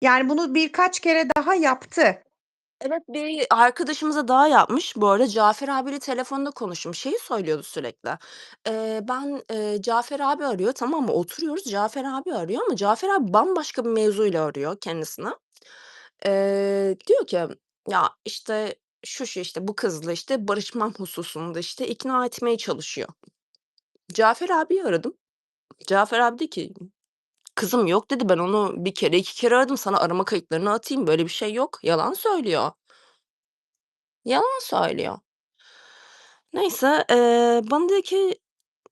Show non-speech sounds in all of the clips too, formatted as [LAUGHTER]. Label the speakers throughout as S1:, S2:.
S1: Yani bunu birkaç kere daha yaptı.
S2: Evet, bir arkadaşımıza daha yapmış. Bu arada Cafer abiyle telefonda konuştum. Şeyi söylüyordu sürekli. Eee, ben, eee, Cafer abi arıyor, tamam mı? Oturuyoruz, Cafer abi arıyor ama Cafer abi bambaşka bir mevzuyla arıyor kendisini. Eee, diyor ki, ya, işte, şu, şu, işte, bu kızla, işte, barışmam hususunda, işte, ikna etmeye çalışıyor. Cafer abiyi aradım. Cafer abi dedi ki, "Kızım yok." dedi. "Ben onu 1 kere, 2 kere aradım. Sana arama kayıtlarını atayım. Böyle bir şey yok." Yalan söylüyor. Yalan söylüyor. Neyse, eee, bana dedi ki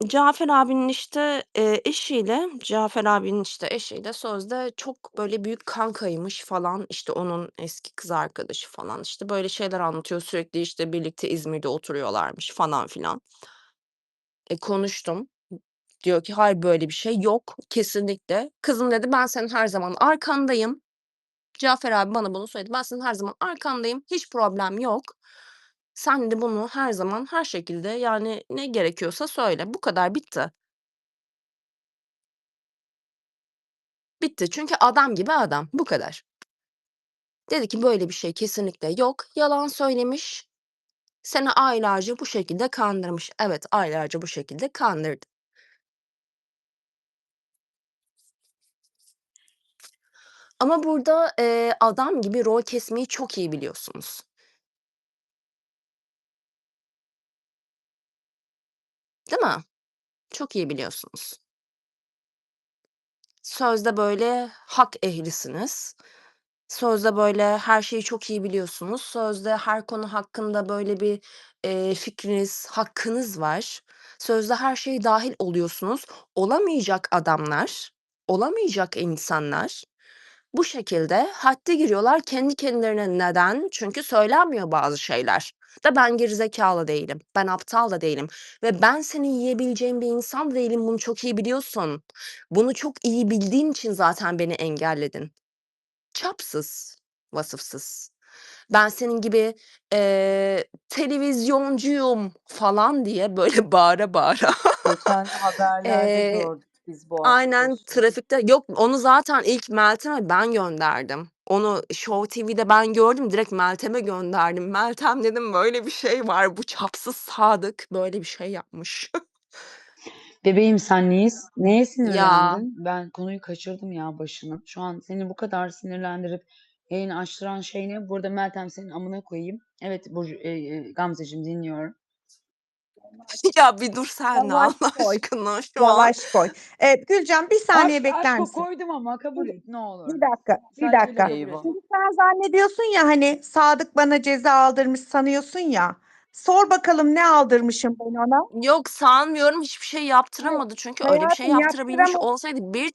S2: Cafer abinin, işte, eee, eşiyle Cafer abinin, işte, eşiyle sözde çok böyle büyük kankaymış falan. İşte, onun eski kız arkadaşı falan. İşte, böyle şeyler anlatıyor. Sürekli, işte, birlikte İzmir'de oturuyorlarmış falan filan. E, konuştum. Diyor ki, "Hayır, böyle bir şey yok kesinlikle." "Kızım" dedi, "Ben senin her zaman arkandayım." Cafer abi bana bunu söyledi. "Ben senin her zaman arkandayım. Hiç problem yok. Sen de bunu her zaman, her şekilde, yani, ne gerekiyorsa söyle." Bu kadar, bitti. Bitti. Çünkü adam gibi adam. Bu kadar. Dedi ki, "Böyle bir şey kesinlikle yok. Yalan söylemiş. Seni aylarca bu şekilde kandırmış." Evet, aylarca bu şekilde kandırdı. Ama burada, eee, adam gibi rol kesmeyi çok iyi biliyorsunuz. Değil mi? Çok iyi biliyorsunuz. Sözde böyle hak ehlisiniz. Sözde böyle her şeyi çok iyi biliyorsunuz. Sözde her konu hakkında böyle bir, eee, fikriniz, hakkınız var. Sözde her şeye dâhil oluyorsunuz. Olamayacak adamlar, olamayacak insanlar bu şekilde hadde giriyorlar kendi kendilerine. Neden? Çünkü söylenmiyor bazı şeyler. Da ben gerizekâlı değilim, ben aptal da değilim ve ben senin yiyebileceğin bir insan da değilim. Bunu çok iyi biliyorsun. Bunu çok iyi bildiğin için zaten beni engelledin. Çapsız, vasıfsız. Ben senin gibi, eee, televizyoncuyum falan diye böyle [LAUGHS] bağıra bağıra
S3: Geçen haberlerde
S2: eee
S3: gördük biz bu
S2: Aynen,
S3: arkadaşı.
S2: trafikte Yok, onu zaten ilk Meltem'e ben gönderdim. Onu Show TV'de ben gördüm, direkt Meltem'e gönderdim. "Meltem" dedim, "Böyle bir şey var. Bu çapsız Sadık böyle bir şey yapmış." [LAUGHS]
S3: Bebeğim sen neye s neye
S2: Ya.
S3: sinirlendin? Ben konuyu kaçırdım ya başını. Şu an seni bu kadar sinirlendirip yayını açtıran şey ne? Bu arada Meltem senin amına koyayım. Evet, Burcu eee, Gamzeciğim dinliyorum. [LAUGHS]
S2: Ya bir dur sen de
S1: Yavaş
S2: Allah
S1: koy,
S2: aşkına şu an.
S1: yavaş koy. Evet, Gülcan, 1 saniye
S3: Aşk
S1: bekler misin?
S3: koydum ama kabul
S1: Bir
S3: et ne olur.
S1: bir dakika, bir
S3: Sadece
S1: dakika.
S3: öyle kabul et.
S1: Şimdi sen zannediyorsun ya, hani, Sadık bana ceza aldırmış sanıyorsun ya. Sor bakalım ne aldırmışım ben ona?
S2: Yok, sanmıyorum. Hiçbir şey
S1: Evet,
S2: yaptıramadı. Çünkü öyle bir şey
S1: hayatım
S2: yaptırabilmiş
S1: yaptıramaz
S2: olsaydı 1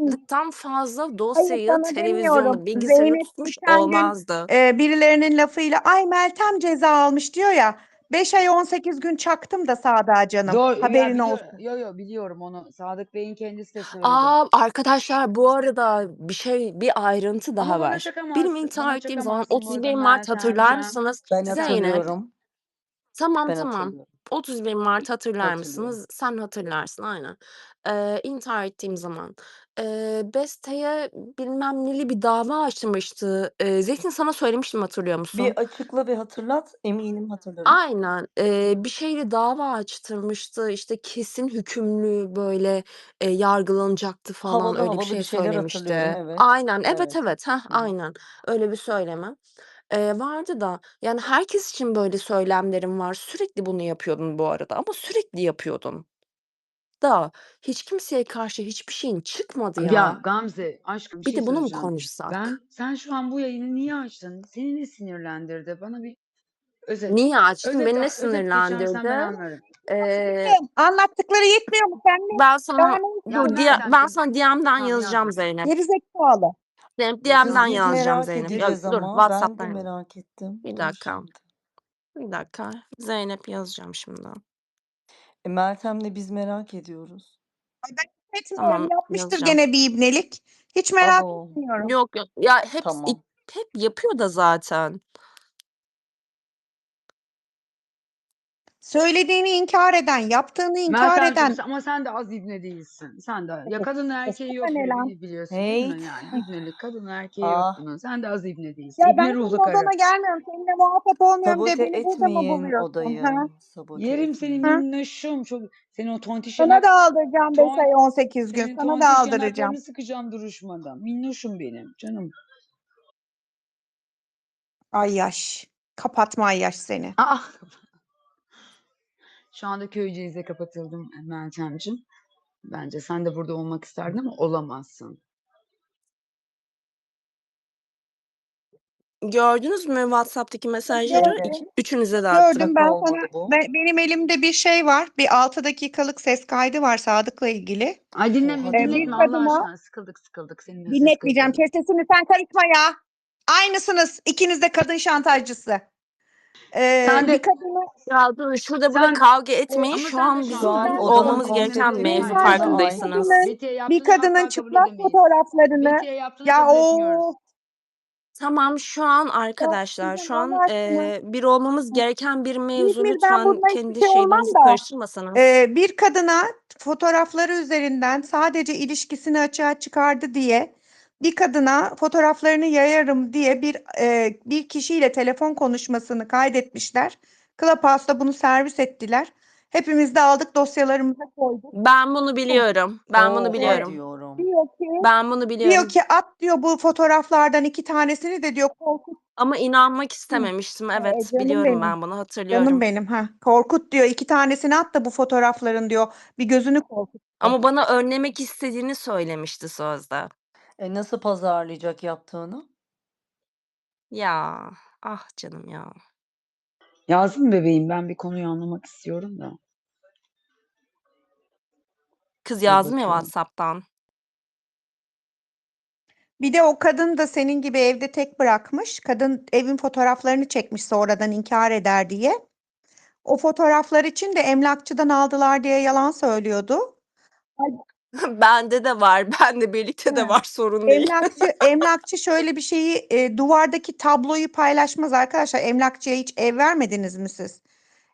S1: Hı.
S2: TB'lıktan fazla dosyayı
S1: sana
S2: televizyonda,
S1: demiyorum.
S2: bilgisayarında
S1: Zeynep
S2: tutmuş
S1: geçen gün,
S2: olmazdı.
S1: eee, birilerinin lafıyla, "Ay, Meltem ceza almış." diyor ya. 5 ay 18 gün çaktım da Sadık'a canım.
S3: Doğru, ya
S1: Haberin
S3: biliyor
S1: olsun.
S3: yo, yo biliyorum onu. Sadık Bey'in kendisi de söyledi.
S2: A! Arkadaşlar bu arada bir şey, bir ayrıntı
S3: Ama
S2: daha
S3: bana
S2: var. Benim
S3: çakamazsın.
S2: intihar
S3: Bana
S2: ettiğim zaman
S3: çakamazsın bu arada
S2: 31 Mart hatırlar mısınız?
S4: Ben hatırlıyorum.
S2: Tamam,
S4: Ben
S2: tamam.
S4: hatırlıyorum.
S2: 31 Mart hatırlar
S4: Hatırlıyorum.
S2: mısınız? Sen hatırlarsın, aynen. Eee, intihar ettiğim zaman, eee, Beste'ye bilmem neli bir dava açmıştı. Eee, Zeytin sana söylemiştim, hatırlıyor musun?
S4: Bir açıkla ve hatırlat. Eminim hatırlarım.
S2: Aynen. Eee, bir şeyle dava açtırmıştı. İşte kesin hükümlü böyle, eee, yargılanacaktı falan
S4: Havalı
S2: öyle bir
S4: havalı
S2: şey
S4: bir şeyler hatırlıyorum,
S2: söylemişti.
S4: evet.
S2: Aynen, evet,
S4: Evet.
S2: evet. Heh,
S4: Hı hı.
S2: aynen. Öyle bir söylemi, eee, vardı da yani herkes için böyle söylemlerim var. Sürekli bunu yapıyordun bu arada ama sürekli yapıyordun. Da hiç kimseye karşı hiçbir şeyin çıkmadı
S3: Ya
S2: ya.
S3: Gamze, aşkım bir
S2: Bir
S3: şey
S2: de bunu mu
S3: söyleyeceğim.
S2: konuşsak?
S3: Ben sen şu an bu yayını niye açtın? Seni ne sinirlendirdi? Bana bir özet
S2: Niye açtım?
S3: özet
S2: Beni ne
S3: özet geçersen ben
S2: sinirlendirdi?
S3: anlarım.
S1: Aşkım, anlattıkları yetmiyor mu? Sen ne
S2: Ben
S1: daha
S2: sana
S1: ne
S3: Ya
S2: dur,
S1: istiyorsun?
S2: ben sana DM'den
S3: Tamam
S2: yazacağım
S3: yazma.
S2: Zeynep.
S1: Gerizekalı.
S2: Zeynep DM'den
S4: Kız biz
S3: mısın?
S2: yazacağım
S4: merak
S2: Zeynep. Ya
S4: edeceğiz
S2: dur,
S4: ama. Ben de
S2: WhatsApp'tan yaz.
S4: merak ettim.
S2: Bir
S4: Dur
S2: dakika.
S4: şimdi.
S2: Bir dakika. Zeynep yazacağım şimdi.
S4: E, Meltem'le biz merak ediyoruz.
S1: Ay, ben etmiyorum.
S2: Tamam,
S1: Yapmıştır
S2: yazacağım.
S1: gene bir ibnelik. Hiç merak
S4: Abo.
S1: etmiyorum.
S2: Yok, yok. Ya hep
S4: Tamam.
S2: hep yapıyor da zaten.
S1: Söylediğini inkar eden, yaptığını inkar
S3: Meltemciğim
S1: eden
S3: ama sen de az ibne değilsin. Sen de. Ya kadın erkeği yok biliyorsun değil mi
S4: Hate.
S3: yani? İbnelik kadın erkeği yok
S4: Ah.
S3: bunun. Sen de az ibne değilsin.
S1: Ya
S3: İbne
S1: ben
S3: ruhlu karı.
S1: odana gelmiyorum. Seninle muhatap olmuyorum diye
S4: Sabote
S1: beni burada mı buluyorsun?
S4: odayı.
S1: Ha?
S4: Sabote
S3: Yerim seni minnoşum. Çok senin o tontiş
S1: Sana da aldıracağım 5
S3: ton
S1: ay 18 gün.
S3: senin
S1: Sana da aldıracağım.
S3: sıkacağım duruşmadan. Minnoşum benim canım.
S1: Ay yaş. Kapatma ay yaş seni.
S3: Aa. Şu anda Köyceğiz'e kapatıldım Meltemciğim. Bence sen de burada olmak isterdin ama olamazsın.
S2: Gördünüz mü WhatsApp'taki mesajları?
S1: Gördüm.
S2: İki- Üçünüze de attım.
S1: Gördüm ben
S4: olmadı
S1: sana.
S4: bu.
S1: be- benim elimde bir şey var. Bir 6 dakikalık ses kaydı var Sadık'la ilgili.
S3: Ay dinleme,
S4: Oha
S1: Ee, bir
S3: Allah
S1: kadına
S3: aşkına. Sıkıldık sıkıldık. Seninle
S1: dinletmeyeceğim.
S3: kayıtları.
S1: Kes sesini sen karışma ya. Aynısınız. İkiniz de kadın şantajcısı. Ee,
S3: Sen de
S1: bir kadını
S2: Ya dur şurada burada
S3: sen
S2: kavga etmeyin. Şu an bizim olmamız gereken mevzu
S3: Betiye
S1: bir kadının çıplak fotoğraflarını ya o
S2: Tamam şu an arkadaşlar şu an eee, bir olmamız gereken bir mevzu.
S1: İzmir
S2: Lütfen kendi
S1: şey
S2: şeylerinizi karıştırmasanız.
S1: Ee, bir kadına fotoğrafları üzerinden sadece ilişkisini açığa çıkardı diye bir kadına fotoğraflarını yayarım diye bir e, bir kişiyle telefon konuşmasını kaydetmişler. Clubhouse'da bunu servis ettiler. Hepimiz de aldık dosyalarımıza koyduk.
S2: Ben bunu biliyorum. Ben bunu
S4: Oha
S2: biliyorum.
S4: diyorum.
S1: Diyor ki
S2: Ben bunu
S1: diyor
S2: biliyorum.
S1: ki at diyor bu fotoğraflardan iki tanesini de diyor Korkut.
S2: Ama inanmak istememiştim. Evet
S1: canım
S2: biliyorum
S1: benim.
S2: ben bunu
S1: Canım
S2: hatırlıyorum.
S1: benim ha. Korkut diyor iki tanesini at da bu fotoğrafların diyor. Bir gözünü korkut diyor.
S2: Ama bana önlemek istediğini söylemişti sözde.
S4: E nasıl pazarlayacak yaptığını?
S2: Ya ah canım ya.
S3: Yazdım bebeğim ben bir konuyu anlamak istiyorum da.
S2: Kız
S3: Dur
S2: yazdım ya. WhatsApp'tan.
S1: Bir de o kadın da senin gibi evde tek bırakmış. Kadın evin fotoğraflarını çekmiş sonradan inkar eder diye. O fotoğraflar için de emlakçıdan aldılar diye yalan söylüyordu. [LAUGHS]
S2: Bende de var. Bende birlikte de var. Sorun değil.
S1: Emlakçı [LAUGHS] emlakçı şöyle bir şeyi e, duvardaki tabloyu paylaşmaz arkadaşlar. Emlakçıya hiç ev vermediniz mi siz?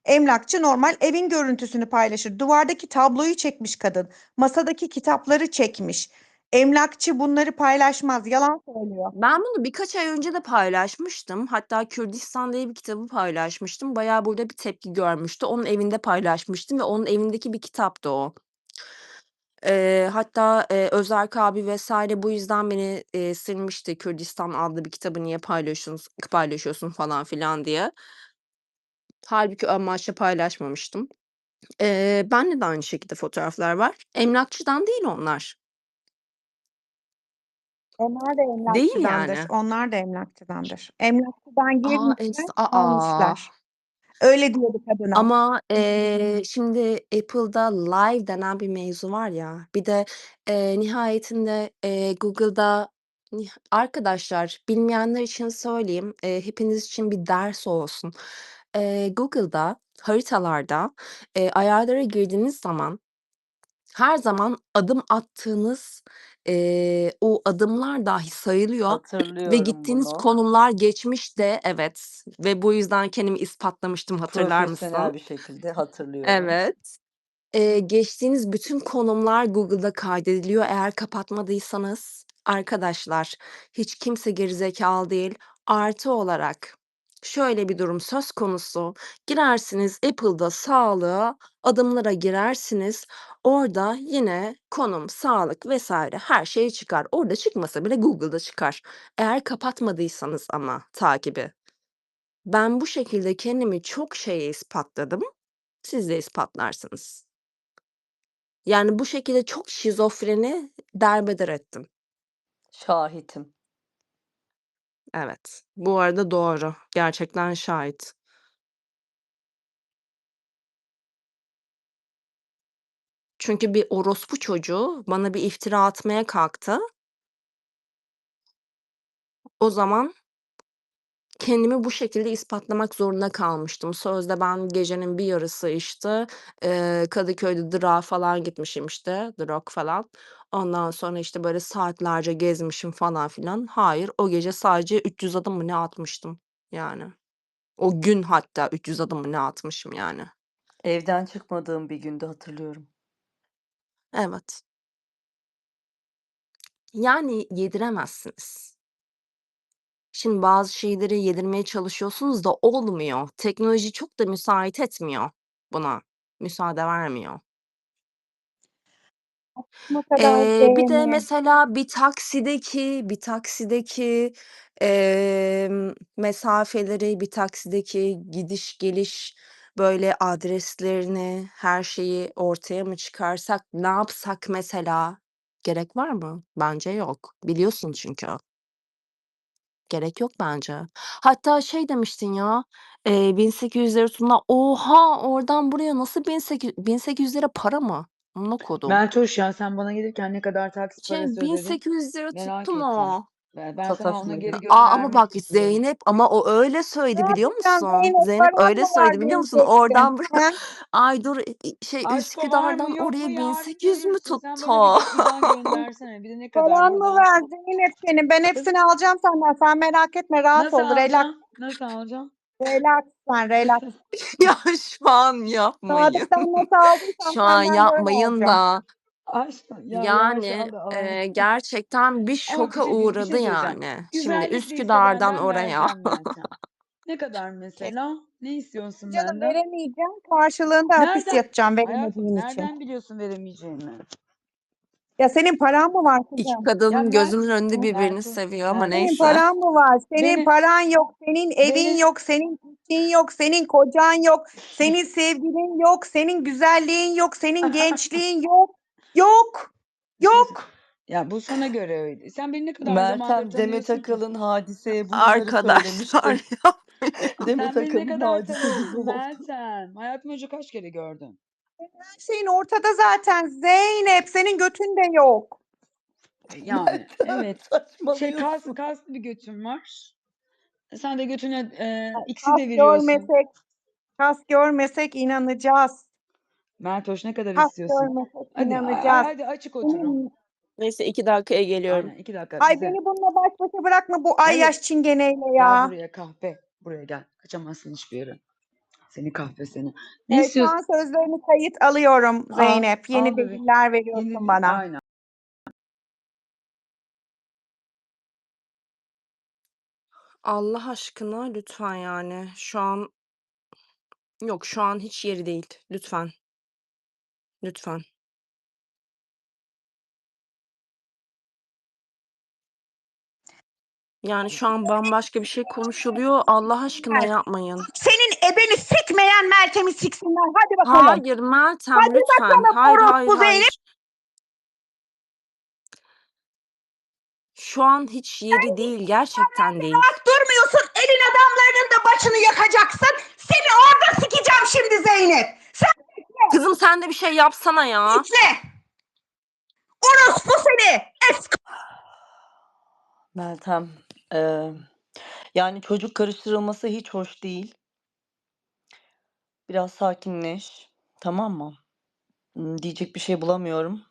S1: Emlakçı normal evin görüntüsünü paylaşır. Duvardaki tabloyu çekmiş kadın. Masadaki kitapları çekmiş. Emlakçı bunları paylaşmaz. Yalan söylüyor.
S2: Ben bunu birkaç ay önce de paylaşmıştım. Hatta Kürdistan diye bir kitabı paylaşmıştım. Bayağı burada bir tepki görmüştü. Onun evinde paylaşmıştım ve onun evindeki bir kitaptı o. Eee, hatta, eee, Özerk abi vs. bu yüzden beni, eee, silmişti. Kürdistan adlı bir kitabı niye paylaşıyorsun paylaşıyorsun falan filan diye. Hâlbuki ön amaçlı paylaşmamıştım. Eee, bende de aynı şekilde fotoğraflar var. Emlakçıdan değil onlar.
S1: Onlar da
S2: Değil
S1: emlakçıdandır.
S2: yani.
S1: Onlar da emlakçıdandır. Emlakçıdan
S2: A,
S1: girmişler,
S2: es a, a!
S1: almışlar. Öyle diyordu kadına.
S2: Ama, eee, şimdi Apple'da Live denen bir mevzu var ya. Bir de, eee, nihayetinde, eee, Google'da nih arkadaşlar bilmeyenler için söyleyeyim, eee, hepiniz için bir ders olsun. Eee, Google'da haritalarda, eee, ayarlara girdiğiniz zaman her zaman adım attığınız, eee, o adımlar dahi sayılıyor ve
S4: Hatırlıyorum
S2: gittiğiniz
S4: bunu.
S2: konumlar geçmişte Evet ve bu yüzden kendimi ispatlamıştım hatırlar
S4: Profesyonel
S2: mısın?
S4: bir şekilde hatırlıyorum.
S2: Evet. Eee, geçtiğiniz bütün konumlar Google'da kaydediliyor eğer kapatmadıysanız. Arkadaşlar, hiç kimse gerizekalı değil. Artı olarak şöyle bir durum söz konusu. Girersiniz Apple'da sağlığa, adımlara girersiniz. Orada yine konum, sağlık vs. her şey çıkar. Orada çıkmasa bile Google'da çıkar. Eğer kapatmadıysanız ama takibi. Ben bu şekilde kendimi çok şeye ispatladım. Siz de ispatlarsınız. Yani bu şekilde çok şizofreni derbeder ettim.
S4: Şahitim.
S2: Evet. Bu arada doğru. Gerçekten şahit. Çünkü bir orospu çocuğu bana bir iftira atmaya kalktı. O zaman kendimi bu şekilde ispatlamak zorunda kalmıştım. Sözde ben gecenin bir yarısı, işte, eee, Kadıköy'de Drak'a falan gitmişim, işte, Drak falan. Ondan sonra, işte, böyle saatlerce gezmişim falan filan. Hayır, o gece sadece 300 adım mı ne atmıştım yani. O gün hatta 300 adım mı ne atmışım yani.
S4: Evden çıkmadığım bir günde hatırlıyorum.
S2: Evet. Yani yediremezsiniz. Şimdi bazı şeyleri yedirmeye çalışıyorsunuz da olmuyor. Teknoloji çok da müsait etmiyor buna. Müsaade vermiyor.
S1: Kadar
S2: Eee, bir de mesela bir taksideki bir taksideki, emm, mesafeleri, bir taksideki gidiş geliş, böyle, adreslerini, her şeyi ortaya mı çıkarsak, ne yapsak mesela? Gerek var mı? Bence yok. Biliyorsun çünkü. Gerek yok bence. Hatta şey demiştin ya, eee, ₺1800 tutumla Oha! Oradan buraya nasıl 1800 ₺1800 para mı? Amına kodum.
S3: Meltoş ya sen bana gelirken ne kadar taksi
S2: Şey,
S3: parası ödedin?
S2: £1800
S3: Merak
S2: tuttu
S3: ettim.
S2: mu?
S3: Ben sana ona geri
S2: A a ama bak
S3: istiyorum.
S2: Zeynep ama o öyle söyledi biliyor musun?
S1: Zeynep?
S2: Zeynep öyle söyledi biliyor musun? Oradan buraya? Ay dur, şey
S3: Aşko var
S2: Üsküdar'dan
S3: mu
S2: oraya
S3: yarın
S2: 1800 mü.
S3: Sen
S2: tuttu?
S3: bana bir de IBAN [LAUGHS] göndersene. Bir de ne kadar
S1: Paran mı
S3: buradan.
S1: var Zeynep senin? Ben hepsini alacağım senden. Sen merak etme. Rahat
S3: nasıl
S1: ol. Relax.
S3: alacaksın? Nasıl alacaksın? [LAUGHS]
S1: Relax sen. Relax. [LAUGHS]
S2: Ya şu an yapmayın.
S1: Sadık'tan nasıl aldıysam
S2: Şu an
S1: senden
S2: yapmayın
S1: alacağım.
S2: da.
S3: Aşko ya
S2: Yani, eee, gerçekten bir
S3: Ama bir
S2: şoka
S3: şey bir
S2: uğradı
S3: şey söyleyeceğim.
S2: yani. Şimdi Üsküdar'dan oraya.
S3: vereceğim. [LAUGHS] Ne kadar mesela? Ne istiyorsun
S1: Canım
S3: benden?
S1: veremeyeceğim. Karşılığında hapis
S3: Nereden?
S1: yatacağım
S3: Hayatım
S1: veremediğin için.
S3: nereden biliyorsun veremeyeceğimi?
S1: Ya senin paran mı var
S2: İki
S1: kızım?
S3: Ya
S2: kadın gözümün önünde
S1: Hı?
S2: birbirini
S3: Meltoş,
S2: seviyor ama
S3: Meltoş.
S1: Senin
S2: neyse.
S1: paran mı var? Senin
S3: Beni,
S1: paran yok. Senin evin
S3: beni,
S1: yok. Senin işin yok. Senin kocan yok. Senin sevgilin yok. Senin güzelliğin yok. Senin [LAUGHS] gençliğin yok. Yok. Yok.
S3: Ya bu sana göre öyle. Sen beni ne kadar zamandır
S4: Meltem Demet
S3: tanıyorsun ki?
S4: Akalın Hadiseye [LAUGHS] bunları
S2: Arkadaşlar
S4: söylemişti. [LAUGHS]
S2: yapmayın.
S4: Demet
S3: Sen beni ne
S4: Akalın
S3: kadar
S4: hadise gibi
S3: tanıyorsun
S4: oldu.
S3: Meltem? Hayatım önce kaç kere gördün?
S1: Her şeyin ortada zaten Zeynep. Senin götün de yok.
S3: E, Yani
S4: Meltem
S3: evet. Şey kas,
S4: saçmalıyorsun.
S3: kaslı bir götün var. E, Sen de götüne e, X'i
S1: Kas
S3: deviriyorsun.
S1: görmesek, kas görmesek inanacağız.
S3: Meltoş ne kadar
S1: Kas
S3: istiyorsun?
S1: görmesek
S3: Hadi a- a-
S1: inanacağız.
S3: hadi açık oturun.
S2: Neyse 2 dakikaya geliyorum.
S3: Aynen iki dakika
S1: Ay
S3: bize.
S1: beni bununla baş başa bırakma bu ay
S3: Evet.
S1: yaş çingeneyle
S3: Gel
S1: ya.
S3: buraya kahpe. Buraya gel. Kaçamazsın hiçbir yere. Seni kahpe seni. Ne
S1: Evet, şu
S3: istiyorsun?
S1: an sözlerini kayıt alıyorum
S3: Al,
S1: Zeynep. Yeni
S3: al bebeğim.
S1: deliller veriyorsun
S3: Yeni
S1: bana.
S3: aynen.
S2: Allah aşkına lütfen yani. Şu an yok şu an hiç yeri değil. Lütfen. Lütfen. Yani şu an bambaşka bir şey konuşuluyor. Allah aşkına yapmayın.
S1: Senin ebeni sikmeyen Meltem'i siksinler. Hadi bakalım.
S2: Hayır Meltem
S1: Hadi
S2: lütfen.
S1: bakalım
S2: Hayır hayır
S1: orospu
S2: hayır. Şu an hiç yeri değil. Gerçekten değil.
S1: Rahat durmuyorsun. Elin adamlarının da başını yakacaksın. Seni orada sikeceğim şimdi Zeynep. Sen
S2: Kızım sen de bir şey yapsana ya.
S1: bekle. Orospu seni. Es
S4: Meltem, eee, yani çocuk karıştırılması hiç hoş değil. Biraz sakinleş, tamam mı? Imm, diyecek bir şey bulamıyorum.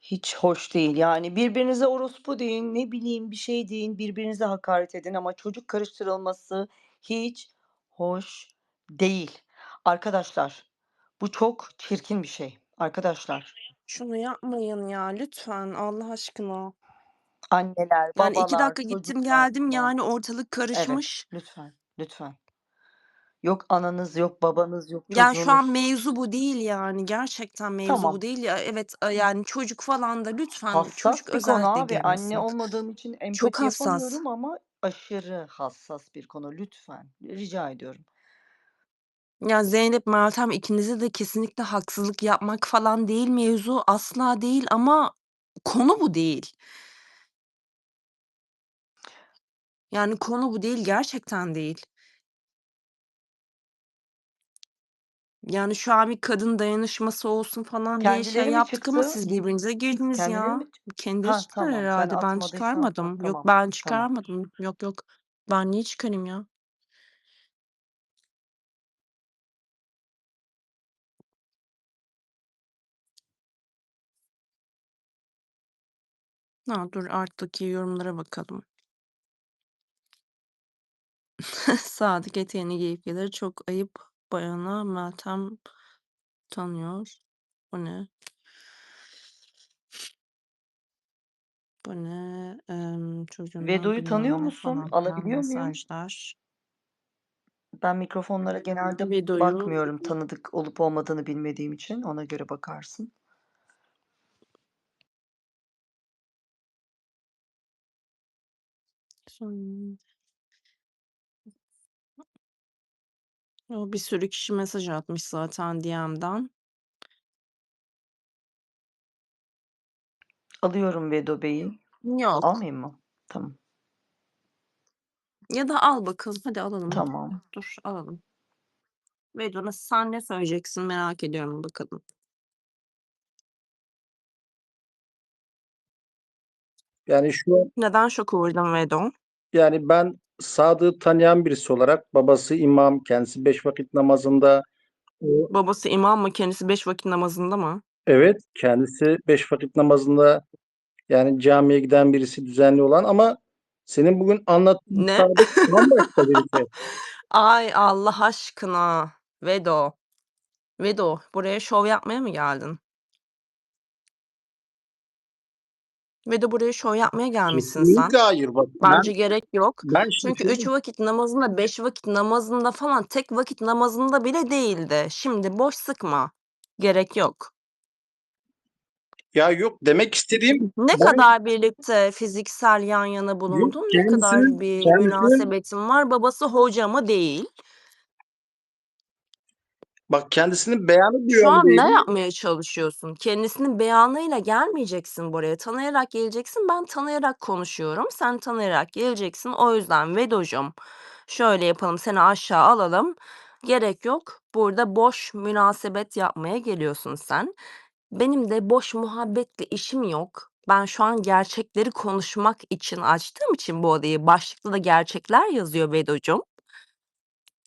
S4: Hiç hoş değil. Yani birbirinize orospu deyin, ne bileyim bir şey deyin, birbirinize hakaret edin ama çocuk karıştırılması hiç hoş değil. Arkadaşlar, bu çok çirkin bir şey. Arkadaşlar.
S2: Şunu yapmayın ya lütfen Allah aşkına.
S4: Anneler,
S2: Yani 2
S4: babalar,
S2: dakika gittim
S4: çocuklar
S2: geldim yani ortalık
S4: Evet,
S2: karışmış.
S4: lütfen, lütfen. Yok ananız, yok babanız, yok
S2: Yani şu an
S4: çocuğunuz.
S2: mevzu bu değil yani. Gerçekten mevzu bu
S4: Tamam.
S2: değil ya. Evet, a yani çocuk falan da lütfen çocuk
S4: Hassas bir konu
S2: özellikle
S4: abi. Anne
S2: girmesin.
S4: olmadığım için
S2: Çok
S4: empati
S2: hassas.
S4: yapamıyorum ama aşırı hassas bir konu. Lütfen, rica ediyorum.
S2: Ya Zeynep, Meltem ikinize de kesinlikle haksızlık yapmak falan değil mevzu. Asla değil ama konu bu değil. Yani konu bu değil, gerçekten değil. Yani şu an bir kadın dayanışması olsun falan diye şey
S4: Kendileri mi
S2: yaptık ama
S4: çıktı?
S2: siz birbirinize girdiniz
S4: Kendileri
S2: ya.
S4: mi
S2: Kendileri
S4: Ha,
S2: çıktılar
S4: tamam. Sen
S2: herhâlde. Ben
S4: atmadıysan
S2: çıkarmadım. Yok
S4: tamam,
S2: ben
S4: tamam.
S2: çıkarmadım. Yok yok. Ben niye çıkarayım ya? Ha, dur alttaki yorumlara bakalım. [LAUGHS] Sadık eteğini giyip gelir. Çok ayıp. Bayanı Meltem tanıyor. Bu ne? Bu ne? Çocuğunu
S4: Vedo'yu tanıyor
S2: ne
S4: musun?
S2: falan filan
S4: Alabiliyor muyum?
S2: mesajlar.
S4: Ben mikrofonlara genelde
S2: Vedo'yu
S4: bakmıyorum tanıdık olup olmadığını bilmediğim için. Ona göre bakarsın.
S2: Son O bir sürü kişi mesaj atmış zaten DM'den.
S4: Alıyorum Vedo Bey'i.
S2: Yok.
S4: Almayayım mı? Tamam.
S2: Ya da al bakalım. Hadi alalım.
S4: Tamam.
S2: Dur alalım. Vedo nasıl sen ne söyleyeceksin merak ediyorum bakalım.
S5: Yani şu an
S2: Neden şoka uğradın Vedo?
S5: Yani ben Sadık'ı tanıyan birisi olarak babası imam, kendisi beş vakit namazında. O
S2: Babası imam mı? Kendisi 5 vakit namazında mı?
S5: evet kendisi beş vakit namazında yani camiye giden birisi düzenli olan ama senin bugün anlattığın
S2: Ne?
S5: Sadık [LAUGHS] bambaşka birisi.
S2: Ay Allah aşkına. Vedo. Vedo buraya şov yapmaya mı geldin? Vedo buraya şov yapmaya gelmişsin sen.
S5: Kesinlikle hayır bak ben
S2: Bence gerek yok.
S5: ben
S2: Çünkü
S5: şaşırdım.
S2: 3 vakit namazında, 5 vakit namazında falan tek vakit namazında bile değildi. Şimdi boş sıkma. Gerek yok.
S5: Ya yok demek istediğim
S2: Ne
S5: ben
S2: kadar birlikte fiziksel yan yana bulundun? Ne kadar
S5: kendisinin
S2: bir
S5: kendisinin
S2: münasebetin var? Babası hoca mı? Değil.
S5: Bak kendisinin beyanı
S2: Şu an ne yapmaya çalışıyorsun? Kendisinin beyanıyla gelmeyeceksin buraya. Tanıyarak geleceksin. Ben tanıyarak konuşuyorum. Sen tanıyarak geleceksin. O yüzden Vedo'cum şöyle yapalım. Seni aşağı alalım. Gerek yok. Burada boş münasebet yapmaya geliyorsun sen. Benim de boş muhabbetle işim yok. Ben şu an gerçekleri konuşmak için açtığım için bu odayı başlıkta da gerçekler yazıyor Vedo'cum.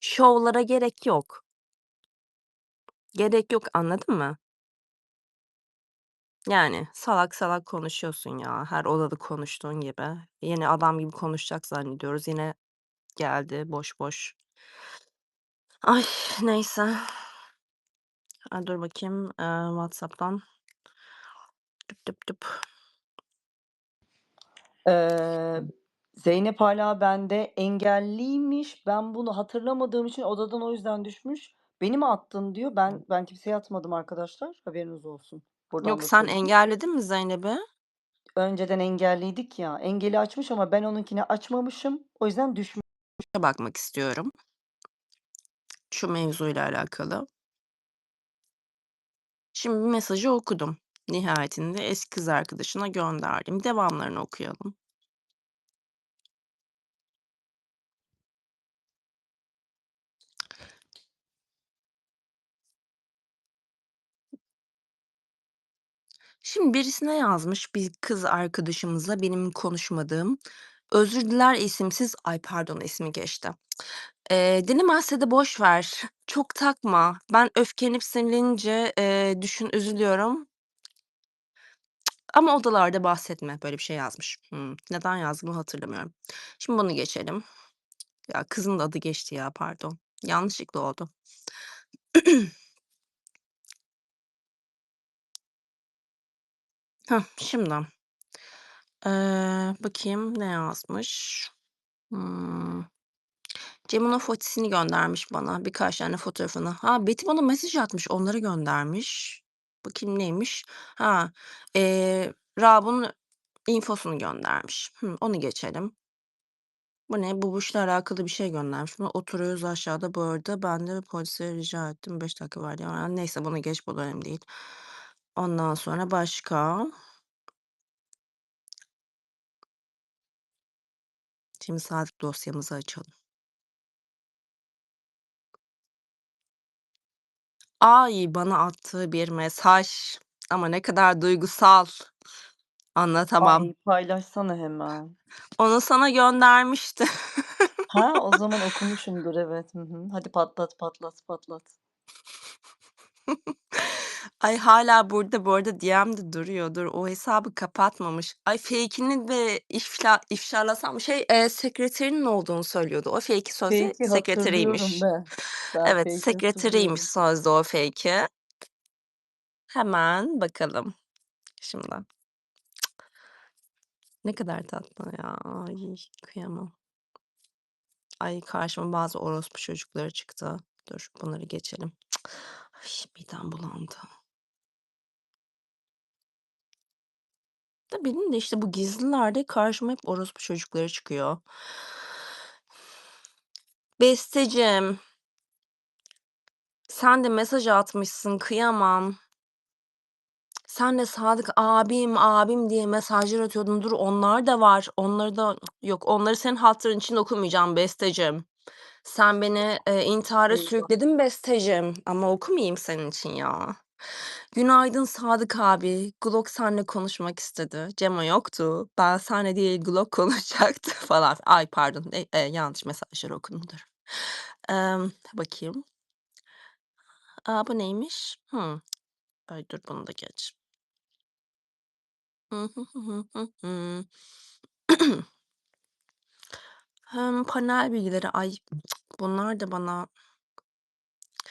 S2: Şovlara gerek yok. Gerek yok anladın mı? Yani salak salak konuşuyorsun ya. Her odada konuştuğun gibi. Yine adam gibi konuşacak zannediyoruz. Yine geldi boş boş. Ay neyse. Ha, dur bakayım eee, WhatsApp'tan. Tıp tıp tıp.
S4: Ee, Zeynep hala bende engelliymiş. Ben bunu hatırlamadığım için odadan o yüzden düşmüş. Beni mi attın diyor. Ben ben kimseye atmadım arkadaşlar. Haberiniz olsun. Buradan
S2: Yok
S4: da
S2: sen
S4: söyleyeyim.
S2: engelledin mi Zeynep'i?
S4: Önceden engelliydik ya. Engeli açmış ama ben onunkini açmamışım. O yüzden düşmüş.
S2: bakmak istiyorum. Şu mevzuyla alakalı. Şimdi mesajı okudum. Nihayetinde eski kız arkadaşına gönderdim. Devamlarını okuyalım. Şimdi birisine yazmış bir kız arkadaşımızla benim konuşmadığım. Özür diler isimsiz. Ay pardon ismi geçti. Eee, dinlemezse de boş ver. [LAUGHS] Çok takma. Ben öfkelenip sinirlenince eee, düşün üzülüyorum. Ama odalarda bahsetme. Böyle bir şey yazmış. Hımm. Neden yazdığımı hatırlamıyorum. Şimdi bunu geçelim. Ya kızın da adı geçti ya pardon. Yanlışlıkla oldu. [CLEARS THROAT] Hah, şimdi. Eee, bakayım ne yazmış? Hımm. Cem'in fotisini göndermiş bana. Birkaç tane fotoğrafını. Ha, Betty bana mesaj atmış. Onları göndermiş. Bakayım neymiş? Ha, eee, Rab'ın infosunu göndermiş. Hımm, onu geçelim. Bu ne? Bubuş'la alakalı bir şey göndermiş bana. Oturuyoruz aşağıda bu arada. Ben de polise rica ettim. 5 dakika var diye. Neyse bunu geç. Bu da önemli değil. Ondan sonra başka? Şimdi Sadık dosyamızı açalım. Ay, bana attığı bir mesaj ama ne kadar duygusal. Anlatamam.
S4: Ay paylaşsana hemen.
S2: Onu sana göndermişti.
S4: Ha, [LAUGHS] o zaman okumuşumdur evet. Hı hı. Hadi patlat patlat patlat. [LAUGHS]
S2: Ay hâlâ burada bu arada DM'de duruyor. Dur o hesabı kapatmamış. Ay fake'ini de ifşa ifşalasam şey, eee, sekreterinin olduğunu söylüyordu. O fake'i sözde
S4: Fake'i hatırlıyorum
S2: sekreteriymiş.
S4: ben. Ben
S2: Evet,
S4: fake'i
S2: sekreteriymiş
S4: hatırlıyorum.
S2: sözde o fake'i. Hemen bakalım şimdi. Ne kadar tatlı ya. Ay kıyamam. Ay karşıma bazı orospu çocukları çıktı. Dur bunları geçelim. Ay midem bulandı. Da benim de işte bu gizlilerde karşıma hep orospu çocukları çıkıyor. Besteciğim. Sen de mesaj atmışsın, kıyamam. Sen de Sadık abim, abim diye mesajlar atıyordun. Dur onlar da var. Onları da yok onları senin hatırın için okumayacağım besteciğim. Sen beni, eee, intihara
S4: Eyvah.
S2: sürükledin besteciğim ama okumayayım senin için ya. Günaydın Sadık abi. Glock seninle konuşmak istedi. Cemo yoktu. Ben seninle değil Glock konuşacaktı [LAUGHS] falan. Ay pardon, e eee, yanlış mesajları okudum dur. Emm, bakayım. A, bu neymiş? Hımm. Ay dur bunu da geç. Hı [CLEARS THROAT] panel bilgileri. Ay bunlar da bana